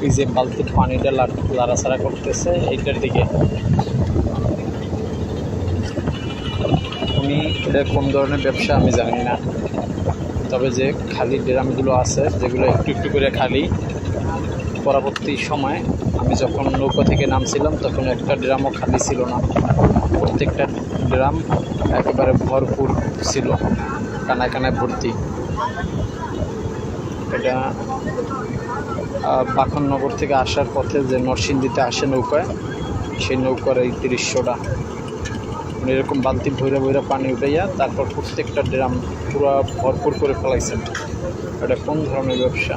এই যে বালতির পানিটা লাড়- লাড়াচাড়া করতেছে, এইটার দিকে। উনি এটা কোন ধরনের ব্যবসা আমি জানি না। তবে যে খালি ড্রামগুলো আছে, যেগুলো একটু একটু করে খালি পরবর্তী সময় আমি যখন নৌকা থেকে নামছিলাম, তখন একটা ড্রামও খালি ছিল না। প্রত্যেকটা ড্রাম একেবারে ভরপুর ছিল, কানায় কানায় ভর্তি। এটা বাখননগর থেকে আসার পথে যে নরসিংদীতে আসে নৌকায়, সেই নৌকার এই দৃশ্যটা। মানে এরকম বালতি ভৈরা ভৈরা পানি উঠাইয়া তারপর প্রত্যেকটা ড্রাম পুরো ভরপুর করে ফেলাইছেন। এটা কোন ধরনের ব্যবসা?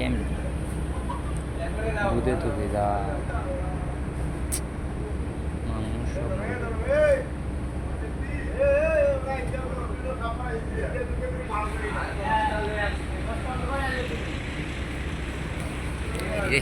કેમ কেমনি দুধে তো ভেজা মানুষ সব রে